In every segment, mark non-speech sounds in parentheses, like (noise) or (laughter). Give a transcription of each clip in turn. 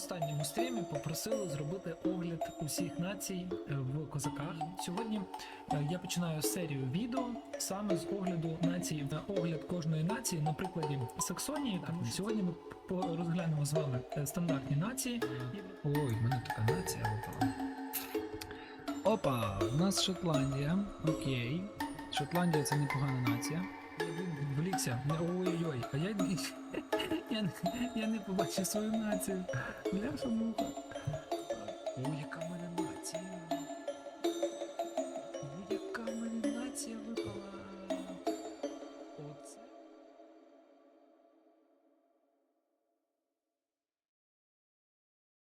останньому стрімі попросили зробити огляд усіх націй е, в козаках. Сьогодні е, я починаю серію відео саме з огляду націй. На огляд кожної нації на прикладі Саксонії. Тому що сьогодні ми розглянемо з вами е, стандартні нації. Ой, в мене така нація випала. Опа, у нас Шотландія. Окей. Шотландія це непогана нація. Я. Ой-ой-ой, а я (laughs) я, я не побачив свою націю. Бляша муха. Ой, яка мене нація. Ой, яка мене нація випала.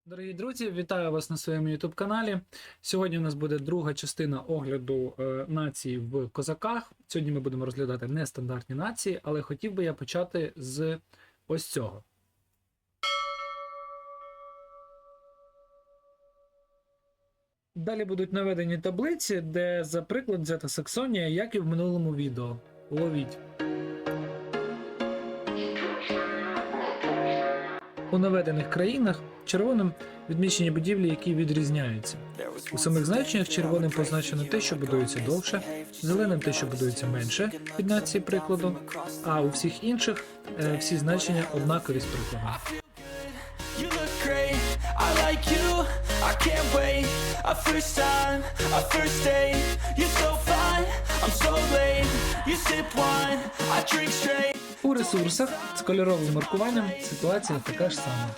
Дорогі друзі, вітаю вас на своєму YouTube каналі. Сьогодні у нас буде друга частина огляду е, націй в козаках. Сьогодні ми будемо розглядати нестандартні нації, але хотів би я почати з ось цього. Далі будуть наведені таблиці, де, за приклад, взята Саксонія, як і в минулому відео. Ловіть. У наведених країнах червоним відмічені будівлі, які відрізняються. У самих значеннях червоним позначено те, що будується довше, зеленим те, що будується менше, від нації прикладу, а у всіх інших е, всі значення однакові з прикладом. You sip wine, I drink straight. У ресурсах з кольоровим маркуванням ситуація така ж сама.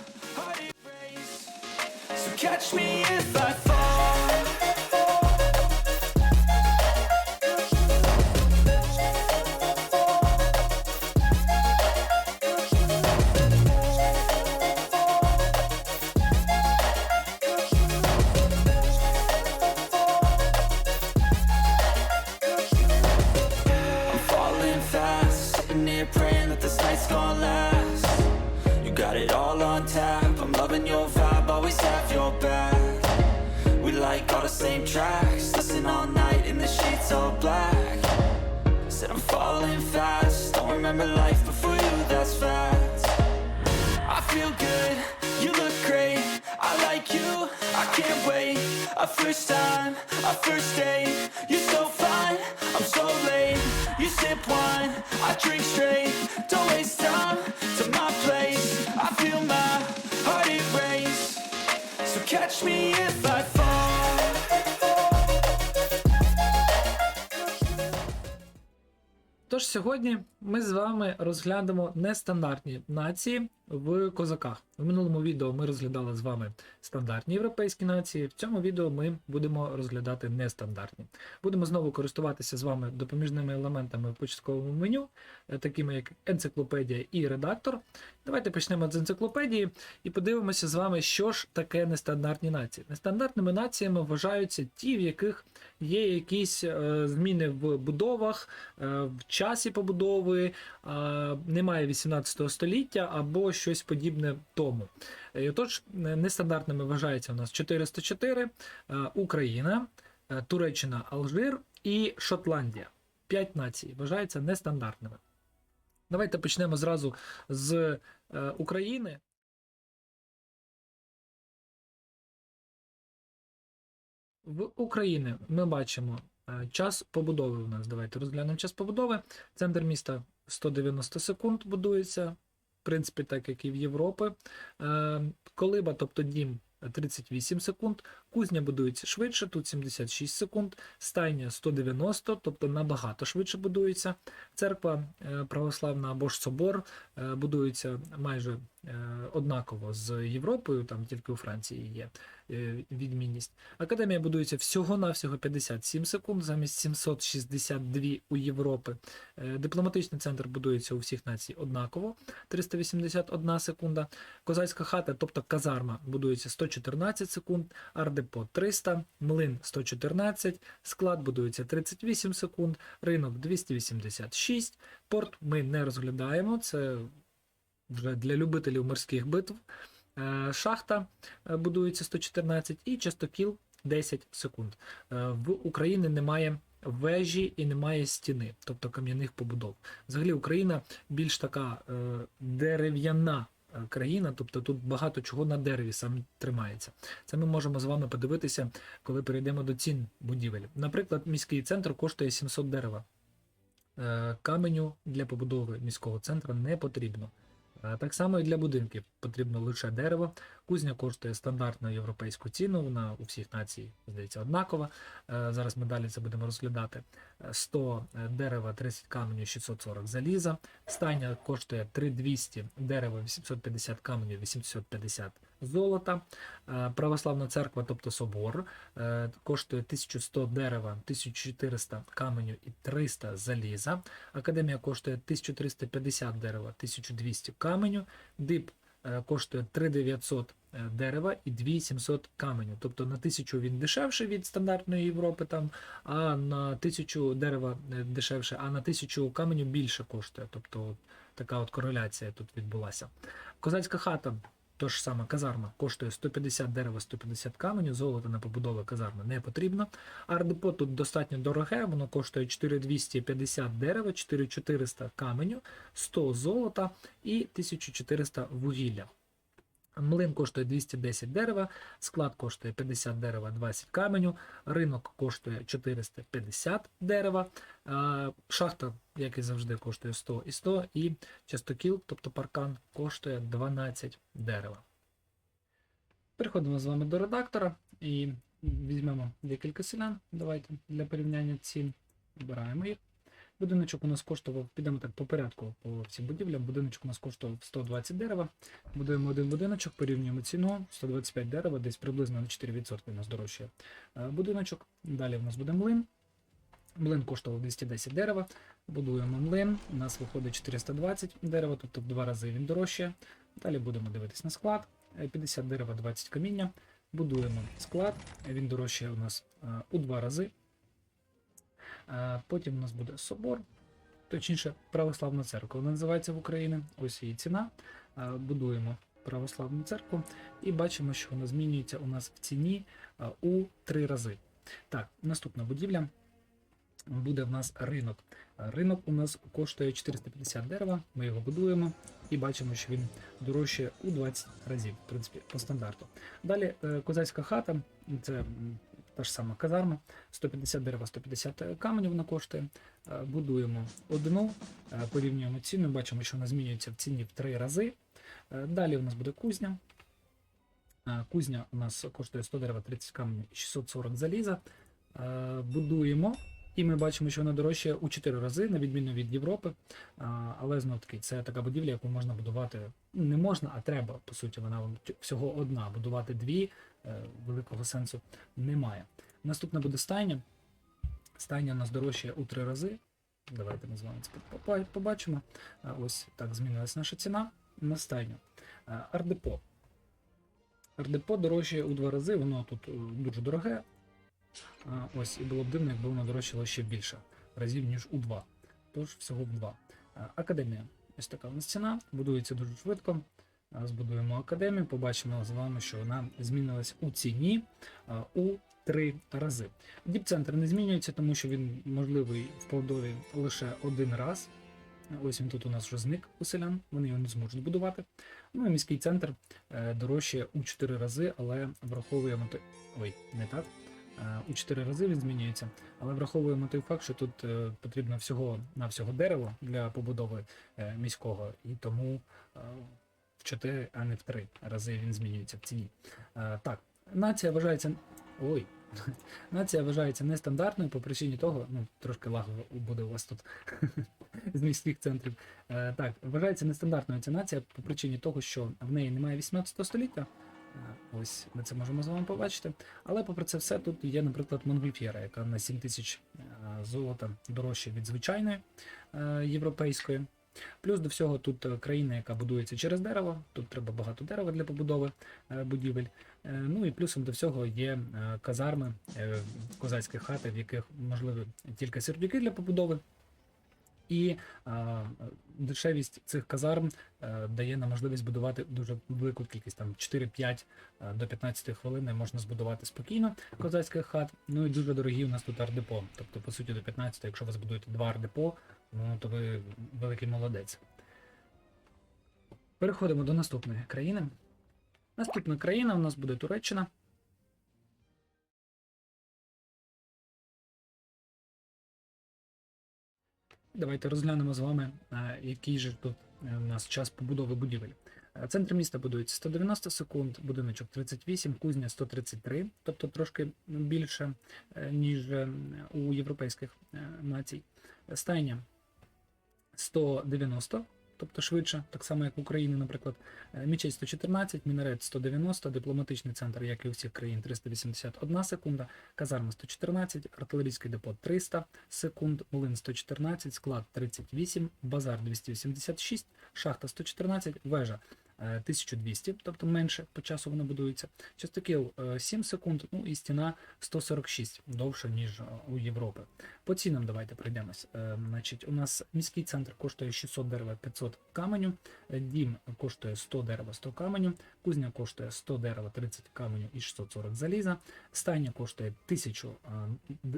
Catch me if I. Тож сьогодні ми з вами розглянемо нестандартні нації в козаках. В минулому відео ми розглядали з вами стандартні європейські нації. В цьому відео ми будемо розглядати нестандартні. Будемо знову користуватися з вами допоміжними елементами в початковому меню, е, такими як енциклопедія і редактор. Давайте почнемо з енциклопедії і подивимося з вами, що ж таке нестандартні нації. Нестандартними націями вважаються ті, в яких є якісь е, зміни в будовах, е, в часі побудови, немає 18 століття або щось подібне тому. Е, Отож, е, нестандартними вважається у нас 404, е, Україна, Туреччина, Алжир і Шотландія. П'ять націй вважаються нестандартними. Давайте почнемо зразу з України. В Україні ми бачимо час побудови у нас. Давайте розглянемо час побудови. Центр міста 190 секунд будується, принципі, так як і в Європі. Е, Колиба, тобто дім. 38 секунд, кузня будується швидше, тут 76 секунд, стайня 190, тобто набагато швидше будується. Церква е, православна або ж собор е, будується майже е, однаково з Європою, там тільки у Франції є відмінність. Академія будується всього-навсього 57 секунд, замість 762 у Європи. Дипломатичний центр будується у всіх націй однаково, 381 секунда. Козацька хата, тобто казарма, будується 114 секунд, ардепо 300, млин 114, склад будується 38 секунд, ринок 286, порт ми не розглядаємо, це вже для любителів морських битв. Е, Шахта е, будується 114 і частокіл 10 секунд. Е, В Україні немає вежі і немає стіни, тобто кам'яних побудов. Взагалі Україна більш така дерев'яна країна, тобто тут багато чого на дереві саме тримається. Це ми можемо з вами подивитися, коли перейдемо до цін будівель. Наприклад, міський центр коштує 700 дерева. Е, Каменю для побудови міського центру не потрібно. Е, Так само і для будинків потрібно лише дерево. Кузня коштує стандартну європейську ціну, вона у всіх націй, здається, однакова. Е, Зараз ми далі це будемо розглядати. Е, 100 дерева, 30 каменю, 640 заліза. Стайня коштує 3200 дерева, 850 каменю, 850 золота. Е, Православна церква, тобто собор, е, коштує 1100 дерева, 1400 каменю і 300 заліза. Академія коштує 1350 дерева, 1200 каменю. ДИП е, коштує 3900 е, дерева і 2700 каменю. Тобто на 1000 він дешевший від стандартної Європи, там, а на 1000 дерева е, дешевше, а на 1000 каменю більше коштує. Тобто така от кореляція тут відбулася. Козацька хата. То ж саме казарма коштує 150 дерева, 150 каменю, золото на побудову казарми не потрібно. Ардепо тут достатньо дороге, воно коштує 4250 дерева, 4400 каменю, 100 золота і 1400 вугілля. Млин коштує 210 дерева, склад коштує 50 дерева, 20 каменю, ринок коштує 450 дерева, е, шахта, як і завжди, коштує 100 і 100, і частокіл, тобто паркан, коштує 12 дерева. Переходимо з вами до редактора і візьмемо декілька селян. Давайте для порівняння цін. Вибираємо їх. Будиночок у нас коштував, підемо так по порядку по всім будівлям. Будиночок у нас коштував 120 дерева. Будуємо один будиночок, порівнюємо ціну. 125 дерева, десь приблизно на 4% у нас дорожчає е, будиночок. Далі у нас буде млин. Млин коштував 210 дерева. Будуємо млин. У нас виходить 420 дерева, тобто в два рази він дорожче. Далі будемо дивитись на склад. Е, 50 дерева, 20 каміння. Будуємо склад. Він дорожчає у нас е, у два рази. Потім у нас буде собор, точніше, православна церква. Вона називається в Україні. Ось її ціна. Будуємо православну церкву і бачимо, що вона змінюється у нас в ціні у три рази. Так, наступна будівля буде в нас ринок. Ринок у нас коштує 450 дерева. Ми його будуємо і бачимо, що він дорожче у 20 разів, в принципі, по стандарту. Далі е, козацька хата, це та ж сама казарма, 150 дерева, 150 каменів вона коштує. Е, Будуємо одну, е, порівнюємо ціну, бачимо, що вона змінюється в ціні в три рази. Е, Далі у нас буде кузня. Е, Кузня у нас коштує 100 дерева, 30 каменів і 640 заліза. Е, Будуємо. І ми бачимо, що вона дорожчає у 4 рази, на відміну від Європи. Але знов таки, це така будівля, яку можна будувати. Не можна, а треба. По суті, вона вам всього одна. Будувати дві е, великого сенсу немає. Наступна буде стайня. Стайня у нас дорожчає у 3 рази. Давайте ми з вами це побачимо. Ось так змінилась наша ціна на стайню. Ардепо. Ардепо дорожчає у 2 рази, воно тут е, дуже дороге. Ось, і було б дивно, якби воно дорожчало ще більше разів, ніж у 2. Тож всього в 2. Академія. Ось така у нас ціна, будується дуже швидко. Збудуємо академію, побачимо з вами, що вона змінилась у ціні у 3 рази. Діпцентр не змінюється, тому що він можливий в Полдові лише один раз. Ось він тут у нас вже зник у селян, вони його не зможуть будувати. Ну і міський центр е, дорожче у 4 рази, але враховуємо. Ой, не так. У 4 рази він змінюється, але враховуємо той факт, що тут е, потрібно всього на всього дерево для побудови е, міського, і тому е, в 4, а не в 3 рази він змінюється в ціні. Так, нація вважається. Ой. (laughs) Нація вважається нестандартною по причині того, ну трошки лагово буде у вас тут (laughs) з міських центрів. Так, вважається нестандартною ця нація по причині того, що в неї немає 18 століття. Е, Ось ми це можемо з вами побачити. Але попри це все, тут є, наприклад, Монгольфєра, яка на 7 тисяч е, золота дорожче від звичайної е, європейської. Плюс до всього тут країна, яка будується через дерево, тут треба багато дерева для побудови будівель. Ну і плюсом до всього є казарми, козацькі хати, в яких можливі тільки сердюки для побудови. І а, дешевість цих казарм е, дає нам можливість будувати дуже велику кількість, там 4-5 е, до 15 хвилин можна збудувати спокійно козацьких хат. Ну і дуже дорогі у нас тут ардепо. Тобто, по суті, до 15, якщо ви збудуєте два ардепо, ну то ви великий молодець. Переходимо до наступної країни. Наступна країна у нас буде Туреччина. Давайте розглянемо з вами, е, який же тут е, у нас час побудови будівель. Е, Центр міста будується 190 секунд, будиночок 38, кузня 133, тобто трошки більше, е, ніж е, у європейських е, націй. Стайня 190, тобто швидше, так само як в Україні, наприклад. Е, Мічеть 114, мінарет 190, дипломатичний центр, як і у всіх країн, 381 секунда, казарма 114, артилерійський депо 300 секунд, млин 114, склад 38, базар 286, шахта 114, вежа Е, 1200, тобто менше по часу вона будується. Частокіл е, 7 секунд, ну і стіна 146 довше, ніж е, у Європи. По цінам давайте пройдемось. Значить, У нас міський центр коштує 600 дерева 500 каменю, дім коштує 100 дерева 100 каменю, кузня коштує 100 дерева 30 каменю і 640 заліза, стайня коштує 1000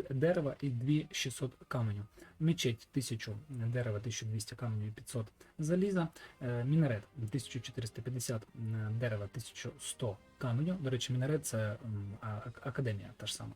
дерева і 2600 каменю, мечеть 1000 дерева, 1200 каменю і 500 заліза, мінарет 1400 450 дерева, 1100 каменю. До речі, мінерет це академія та ж сама.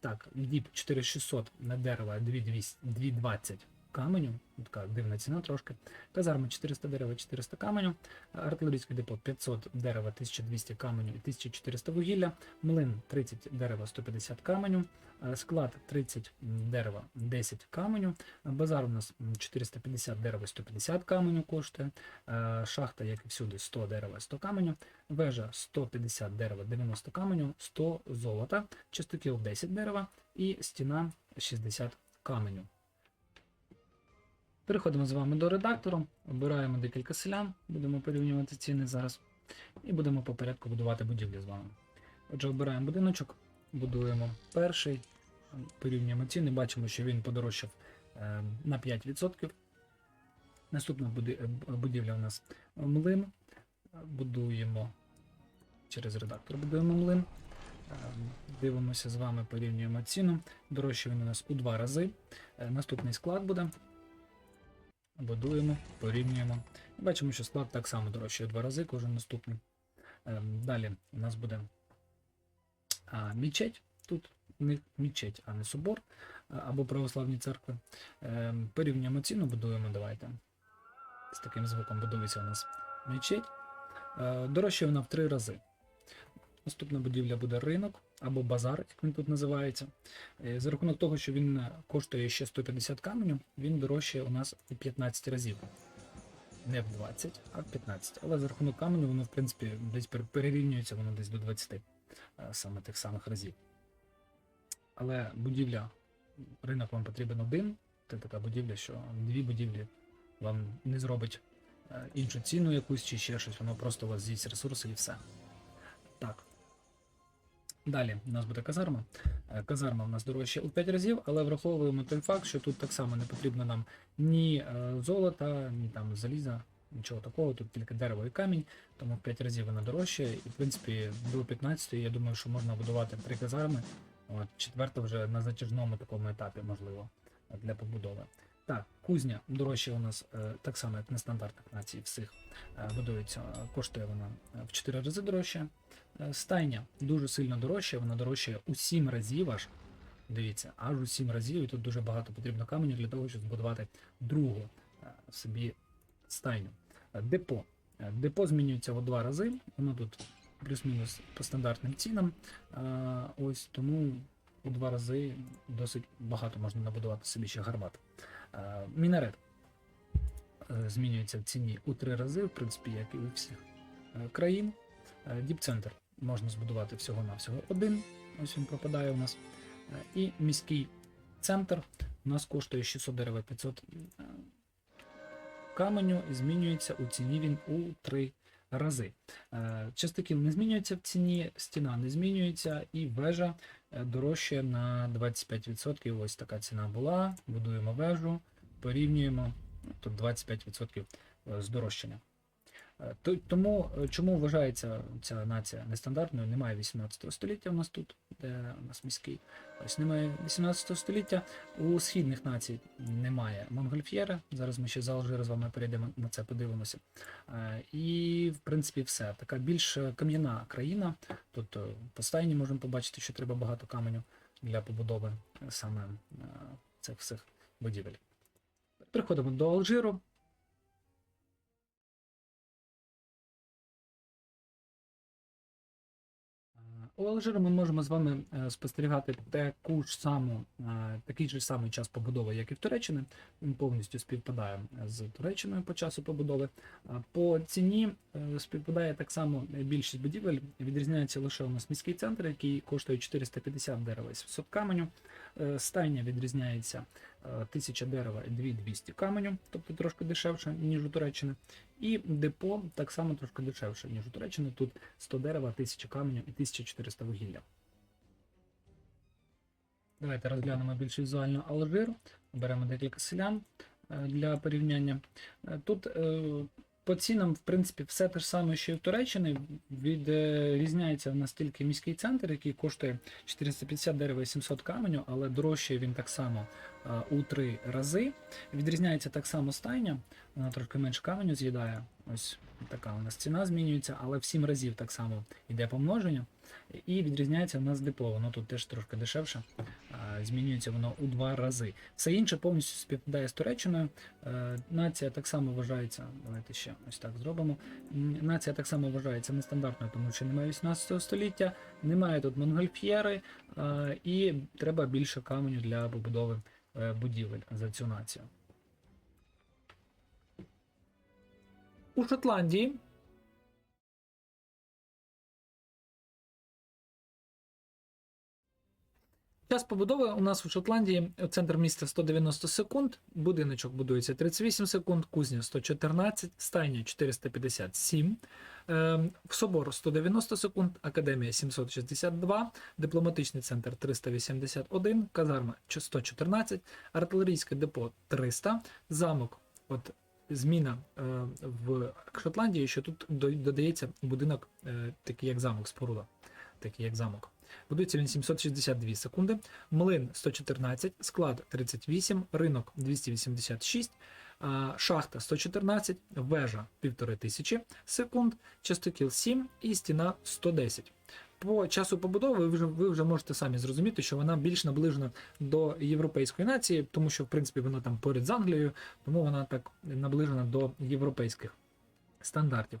Так, діб 4600 на дерева 220 каменю. Така дивна ціна трошки. Казарма 400 дерева 400 каменю. Артилерійське депо 500 дерева 1200 каменю і 1400 вугілля. Млин 30 дерева 150 каменю. Е, Склад 30 дерева 10 каменю. Базар у нас 450 дерева 150 каменю коштує. Е, Шахта, як і всюди, 100 дерева 100 каменю. Вежа 150 дерева 90 каменю, 100 золота, частокіл 10 дерева і стіна 60 каменю. Переходимо з вами до редактору, обираємо декілька селян, будемо порівнювати ціни зараз. І будемо по порядку будувати будівлі з вами. Отже, обираємо будиночок, будуємо перший, порівнюємо ціни, бачимо, що він подорожчав е, на 5%. Наступна е, будівля у нас млин. Будуємо через редактор, будуємо млин. Е, Дивимося з вами, порівнюємо ціну. Дорожче він у нас у два рази. Наступний склад буде. Будуємо, порівнюємо. Бачимо, що склад так само дорожчає два рази, кожен наступний. Ем, Далі у нас буде мічеть. Тут не мічеть, а не собор або православні церкви. Ем, Порівнюємо ціну, будуємо. Давайте. З таким звуком будується у нас мечеть. Е, Дорожче вона в три рази. Наступна будівля буде ринок або базар, як він тут називається. Е, За рахунок того, що він коштує ще 150 каменю, він дорожче у нас у 15 разів. Не в 20, а в 15. Але за рахунок каменю воно, в принципі, десь перерівнюється воно десь до 20 е, саме тих самих разів. Але будівля, ринок вам потрібен один. Це така будівля, що дві будівлі вам не зробить е, іншу ціну якусь чи ще щось, воно просто у вас з'їсть ресурси і все. Так. Далі у нас буде казарма. Е, Казарма у нас дорожча у 5 разів, але враховуємо той факт, що тут так само не потрібно нам ні е, золота, ні там заліза, нічого такого, тут тільки дерево і камінь, тому в 5 разів вона дорожча. І в принципі до 15 я думаю, що можна будувати три казарми. Четверта вже на затяжному такому етапі, можливо, для побудови. Так, кузня дорожча у нас е, так само, як нестандартних націй всіх е, будується, е, коштує вона в 4 рази дорожче. Стайня дуже сильно дорожча, вона дорожчає у 7 разів аж. Дивіться, аж у 7 разів, і тут дуже багато потрібно каменю для того, щоб збудувати другу собі стайню. Депо. Депо змінюється в два рази, воно тут плюс-мінус по стандартним цінам. Ось тому у два рази досить багато можна набудувати собі ще гармат. Е, Мінарет е, змінюється в ціні у три рази, в принципі, як і у всіх е, країн. Діпцентр можна збудувати всього-навсього один. Ось він пропадає у нас. І міський центр у нас коштує 600 дерева 500 е, каменю і змінюється у ціні він у три рази. Е, не змінюється в ціні, стіна не змінюється, і вежа е, дорожчає на 25%. Ось така ціна була. Будуємо вежу, порівнюємо. Тут 25% здорожчання. Е, то- Тому е, чому вважається ця нація нестандартною? Немає 18 століття у нас тут, де у нас міський. Ось немає 18 століття. У східних націй немає Монгольф'єра. Зараз ми ще з Алжира з вами перейдемо на це, подивимося. Е, І, в принципі, все. Така більш кам'яна країна. Тут по стайні можемо побачити, що треба багато каменю для побудови саме цих всіх будівель. Переходимо до Алжиру. У Алжиру ми можемо з вами е, спостерігати таку ж саму, е, такий же самий час побудови, як і в Туреччині. Він повністю співпадає з Туреччиною по часу побудови. По ціні е, співпадає так само більшість будівель. Відрізняється лише у нас міський центр, який коштує 450 дерева 700 каменю. Е, Стайня відрізняється е, 1000 дерева і 2200 каменю, тобто трошки дешевше, ніж у Туреччини. І депо так само трошки дешевше, ніж у Туреччини. Тут 100 дерева, 1000 каменю і 1400 вугілля. Давайте розглянемо більш візуально Алжир. Беремо декілька селян е, для порівняння. Е, Тут е, по цінам, в принципі, все те ж саме, що і в Туреччині. Відрізняється в нас тільки міський центр, який коштує 450 дерева і 700 каменю, але дорожче він так само е, у три рази. Відрізняється так само стайня, вона трошки менше каменю з'їдає. Ось така у нас ціна змінюється, але в 7 разів так само йде помноження. І відрізняється в нас депо, воно тут теж трошки дешевше, змінюється воно у два рази. Все інше повністю співпадає з Туреччиною. Е, Нація так само вважається, давайте ще ось так зробимо. Нація так само вважається нестандартною, тому що немає 18 століття, немає тут монгольф'єри, е, і треба більше каменю для побудови е, будівель за цю націю. У Шотландії Час побудови у нас у Шотландії центр міста 190 секунд, будиночок будується 38 секунд, кузня 114, стайня 457, е, в собор 190 секунд, академія 762, дипломатичний центр 381, казарма 114, артилерійське депо 300, замок. От зміна е, в Шотландії, що тут додається будинок, е, такий як замок, споруда, такий як замок. Будується він 762 секунди, млин 114, склад 38, ринок 286, шахта 114, вежа 1500 секунд, частокіл 7 і стіна 110. По часу побудови ви вже, ви вже можете самі зрозуміти, що вона більш наближена до європейської нації, тому що в принципі вона там поряд з Англією, тому вона так наближена до європейських стандартів.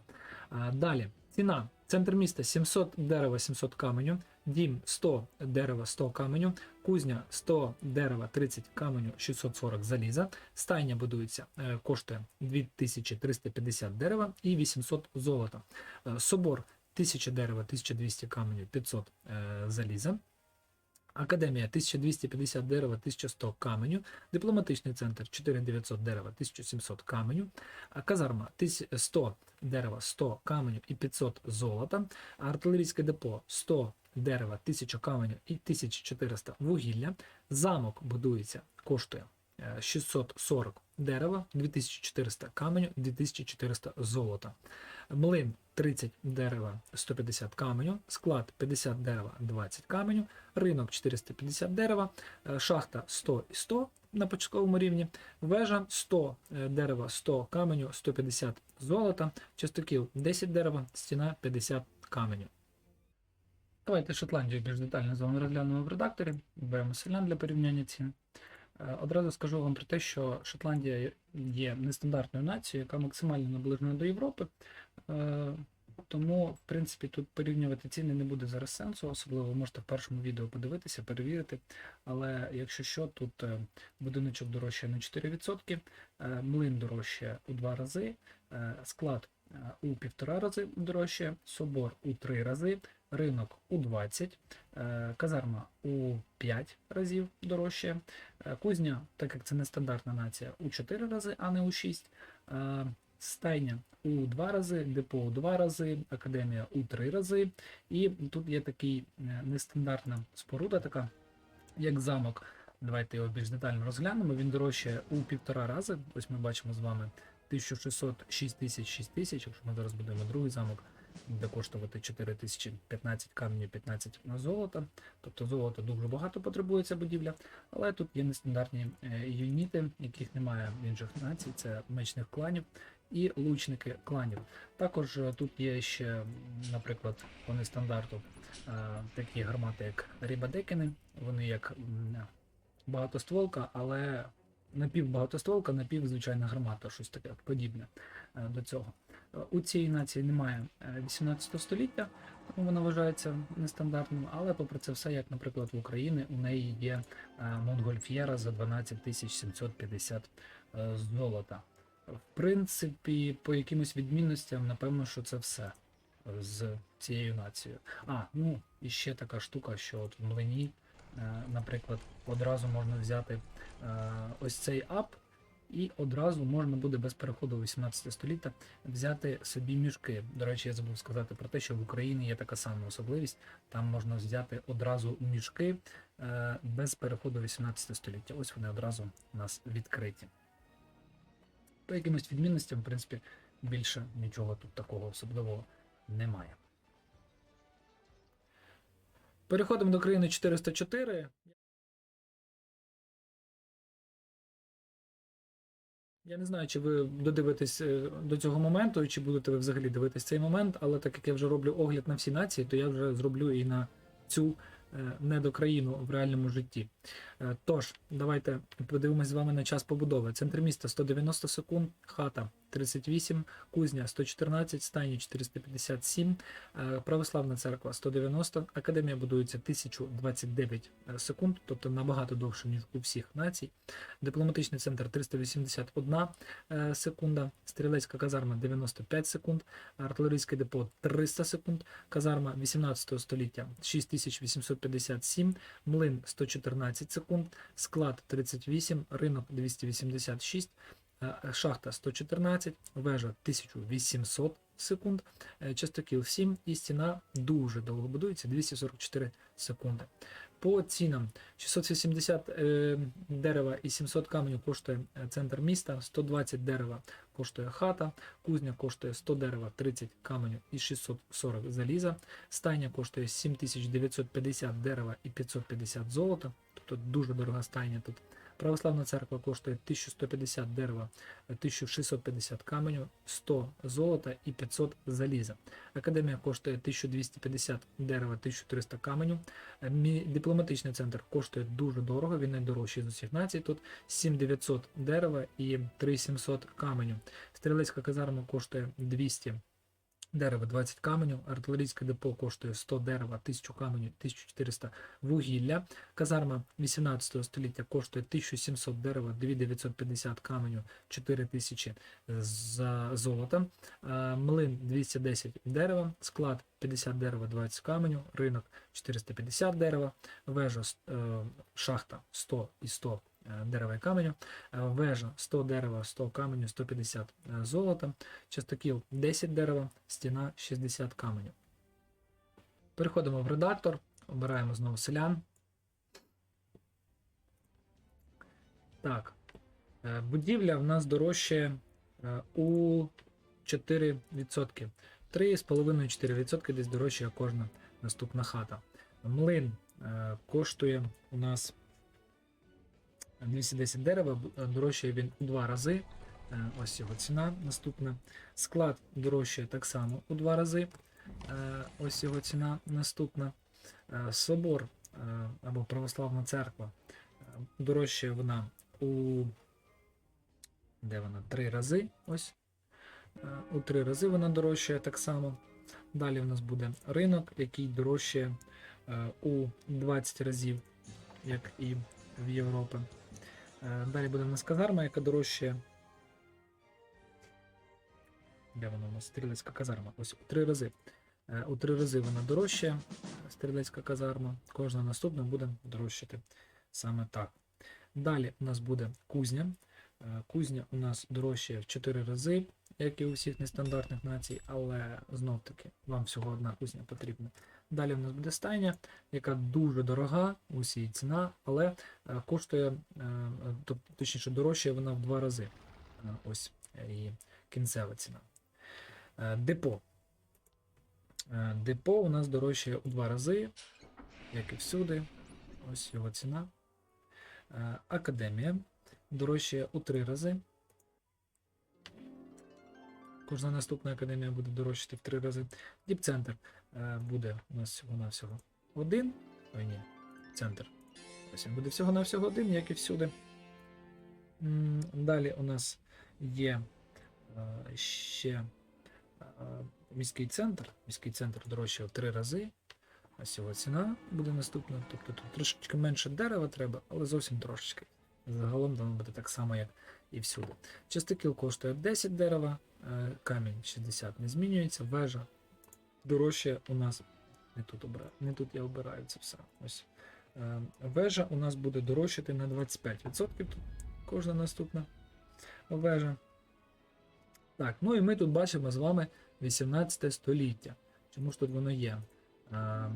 А, Далі ціна. Центр міста 700 дерева, 700 каменю, дім 100 дерева, 100 каменю, кузня 100 дерева, 30 каменю, 640 заліза. Стайня будується, е, коштує 2350 дерева і 800 золота. Е, Собор 1000 дерева, 1200 каменю, 500 е, заліза. Академія 1250 дерева, 1100 каменю, дипломатичний центр 4900 дерева, 1700 каменю, казарма 100 дерева, 100 каменю і 500 золота, артилерійське депо 100 дерева, 1000 каменю і 1400 вугілля. Замок будується, коштує 640 дерева, 2400 каменю, 2400 золота. Млин 30 дерева, 150 каменю, склад 50 дерева, 20 каменю, ринок 450 дерева, е, шахта 100 і 100 на початковому рівні, вежа 100 е, дерева, 100 каменю, 150 золота, частокіл 10 дерева, стіна 50 каменю. Давайте Шотландію більш детально з вами розглянемо в редакторі. Беремо селян для порівняння цін. Е, Одразу скажу вам про те, що Шотландія є нестандартною нацією, яка максимально наближена до Європи. Е, Тому, в принципі, тут порівнювати ціни не буде зараз сенсу, особливо ви можете в першому відео подивитися, перевірити. Але якщо що, тут е, будиночок дорожче на 4%, е, млин дорожче у 2 рази, склад у півтора рази дорожче, собор у 3 рази, ринок у 20, е, казарма у 5 разів дорожче, е, кузня, так як це нестандартна нація, у 4 рази, а не у 6. е, Стайня у 2 рази, депо у 2 рази, академія у 3 рази. І тут є такий нестандартна споруда, така як замок. Давайте його більш детально розглянемо. Він дорожче у півтора рази. Ось ми бачимо з вами 1600, 6000, 6000, якщо ми зараз будемо другий замок, буде коштувати 4000, 15 каменів, 15 на золото. Тобто золота дуже багато потребує ця будівля, але тут є нестандартні е, юніти, яких немає в інших націй, це мечних кланів і лучники кланів. Також е, тут є ще, наприклад, по нестандарту е, такі гармати, як Рібадекини, вони як багатостволка, але напівбагатостволка, напівзвичайна гармата, щось таке подібне до цього. Е, У цій нації немає е, 18 століття, тому вона вважається нестандартним, але попри це все, як, наприклад, в Україні, у неї є е, Монгольф'єра за 12 750 е, золота. В принципі, по якимось відмінностям, напевно, що це все е, з цією нацією. А, ну і ще така штука, що от в млині, е, наприклад, одразу можна взяти е, ось цей ап, і одразу можна буде без переходу 18 століття взяти собі мішки. До речі, я забув сказати про те, що в Україні є така сама особливість. Там можна взяти одразу мішки е, без переходу 18 століття. Ось вони одразу у нас відкриті. По якимось відмінностям, в принципі, більше нічого тут такого особливого немає. Переходимо до країни 404. Я не знаю, чи ви додивитесь е, до цього моменту, чи будете ви взагалі дивитись цей момент, але так як я вже роблю огляд на всі нації, то я вже зроблю і на цю е, недокраїну в реальному житті. Е, Тож, давайте подивимось з вами на час побудови. Центр міста 190 секунд, хата 38, кузня 114, стайні 457, е, православна церква 190, академія будується 1029 секунд, тобто набагато довше, ніж у всіх націй. Дипломатичний центр 381 е, секунда, стрілецька казарма 95 секунд, артилерійське депо 300 секунд, казарма 18 століття 6857, млин 114 секунд, склад 38, ринок 286, е, шахта 114, вежа 1800 секунд, е, частокіл 7 і стіна дуже довго будується 244 секунди. По цінам 680 е, дерева і 700 каменю коштує центр міста, 120 дерева коштує хата, кузня коштує 100 дерева, 30 каменю і 640 заліза, стайня коштує 7950 дерева і 550 золота, тобто дуже дорога стайня тут. Православна церква коштує 1150 дерева, 1650 каменю, 100 золота і 500 заліза. Академія коштує 1250 дерева, 1300 каменю. Е, Дипломатичний центр коштує дуже дорого, він найдорожчий з усіх націй. Тут 7900 дерева і 3700 каменю. Стрілецька казарма коштує 200 дерева, 20 каменю. Артилерійське депо коштує 100 дерева, 1000 каменю, 1400 вугілля. Казарма 18 століття коштує 1700 дерева, 2950 каменю, 4000 за золота. Е, Млин 210 дерева, склад 50 дерева, 20 каменю, ринок 450 дерева, вежа е, шахта 100 і 100 е, дерева і каменю, е, вежа 100 дерева, 100 каменю, 150 е, золота, частокіл 10 дерева, стіна 60 каменю. Переходимо в редактор, обираємо знову селян. Так. Е, Будівля в нас дорожчає е, у 4%. 3,5-4% десь дорожчає кожна наступна хата. Млин е, коштує у нас 210 дерева, е, дорожчає він у два рази. Е, Ось його ціна наступна. Склад дорожчає так само у два рази. Е, Ось його ціна наступна. Собор або Православна церква дорожчає вона у де вона? Три рази. Ось. У три рази вона дорожчає так само. Далі в нас буде ринок, який дорожчає у 20 разів, як і в Європі. Е, Далі буде в нас казарма, яка дорожчає. Де вона у нас? Стрілецька казарма. Ось у три рази. Е, У три рази вона дорожчає, стрілецька казарма. Кожна наступна буде дорожчати саме так. Далі у нас буде кузня. Е, Кузня у нас дорожчає в 4 рази, як і у всіх нестандартних націй, але знов таки вам всього одна кузня потрібна. Далі в нас буде стайня, яка дуже дорога, усі її ціна, але е, коштує, е, точніше, дорожчає вона в два рази. Е, Ось і кінцева ціна. Депо. Депо у нас дорожчає у два рази, як і всюди. Ось його ціна. Академія дорожчає у три рази. Кожна наступна академія буде дорожчати в три рази. Діпцентр буде у нас всього-навсього один. Ой, ні, центр. Ось він буде всього-навсього один, як і всюди. Далі у нас є е, ще е, міський центр. Міський центр дорожче в три рази. Ось його ціна буде наступна. Тобто тут трошечки менше дерева треба, але зовсім трошечки. Загалом воно буде так само, як і всюди. Частокіл коштує 10 дерева, е, камінь 60 не змінюється, вежа дорожче у нас. Не тут обираю, не тут я обираю це все. Ось. Е, Вежа у нас буде дорожчати на 25%. Тут кожна наступна вежа. Так, ну і ми тут бачимо з вами 18 століття. Чому ж тут воно є? Е,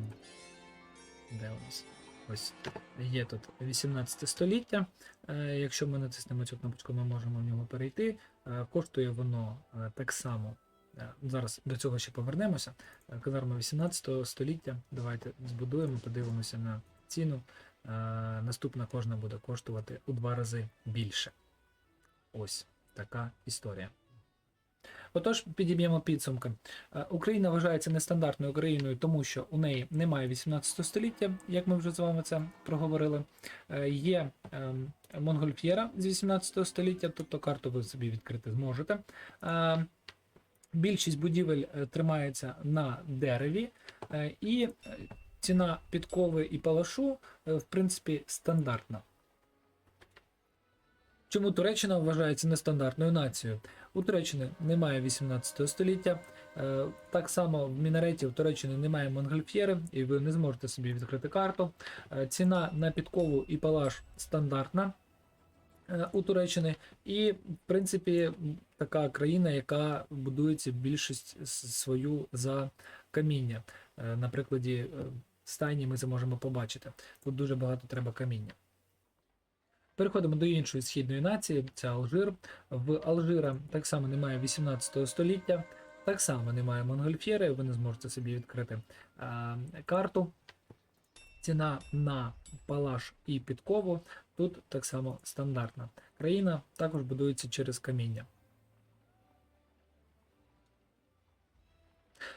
Де у нас? Ось є тут 18 століття. Е, Якщо ми натиснемо цю кнопочку, ми можемо в нього перейти. Е, Коштує воно так само. Е, Зараз до цього ще повернемося. Е, Казарма 18 століття. Давайте збудуємо, подивимося на ціну. Е, Наступна кожна буде коштувати у два рази більше. Ось така історія. Отож, підіб'ємо підсумки. Україна вважається нестандартною країною, тому що у неї немає 18 століття, як ми вже з вами це проговорили. Є ем, Монгольф'єра з 18 століття, тобто карту ви собі відкрити зможете. Більшість будівель е, тримається на дереві, е, і е, ціна підкови і палашу, в принципі, стандартна. Чому Туреччина вважається нестандартною нацією? У Туреччини немає 18 століття. Так само в Мінареті в Туреччині немає Монгольф'єри, і ви не зможете собі відкрити карту. Ціна на підкову і палаш стандартна у Туреччини. І, в принципі, така країна, яка будується більшість свою за каміння. Е, На прикладі е, стайні ми це можемо побачити. Тут дуже багато треба каміння. Переходимо до іншої східної нації, це Алжир. В Алжира так само немає 18 століття, так само немає Монгольф'єри, ви не зможете собі відкрити е, карту. Ціна на палаш і підкову тут так само стандартна. Країна також будується через каміння.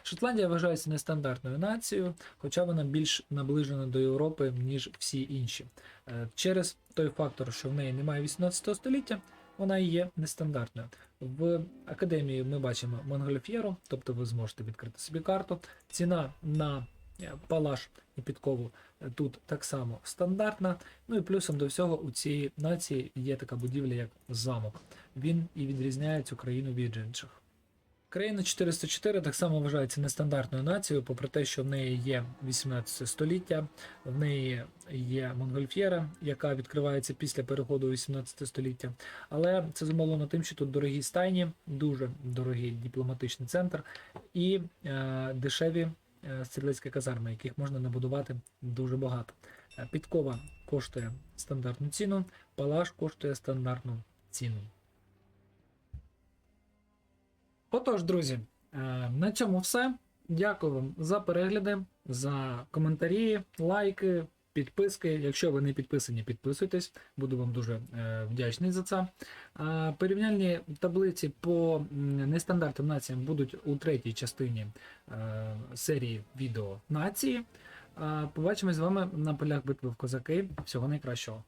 Шотландія вважається нестандартною нацією, хоча вона більш наближена до Європи, ніж всі інші. Е, Через той фактор, що в неї немає 18 століття, вона і є нестандартною. В академії ми бачимо Монгольф'єру, тобто ви зможете відкрити собі карту. Ціна на е, палаш і підкову тут так само стандартна. Ну і плюсом до всього у цій нації є така будівля, як замок. Він і відрізняє цю країну від інших. Країна 404 так само вважається нестандартною нацією, попри те, що в неї є 18 століття, в неї є Монгольф'єра, яка відкривається після переходу 18 століття. Але це зумовлено тим, що тут дорогі стайні, дуже дорогий дипломатичний центр і е, дешеві стрілецькі казарми, яких можна набудувати дуже багато. Е, Підкова коштує стандартну ціну, палаш коштує стандартну ціну. Отож, друзі, е, на цьому все. Дякую вам за перегляди, за коментарі, лайки, підписки. Якщо ви не підписані, підписуйтесь. Буду вам дуже е, вдячний за це. Порівняльні таблиці по нестандартним націям будуть у третій частині е, серії відео нації. Побачимось з вами на полях битви в козаки. Всього найкращого.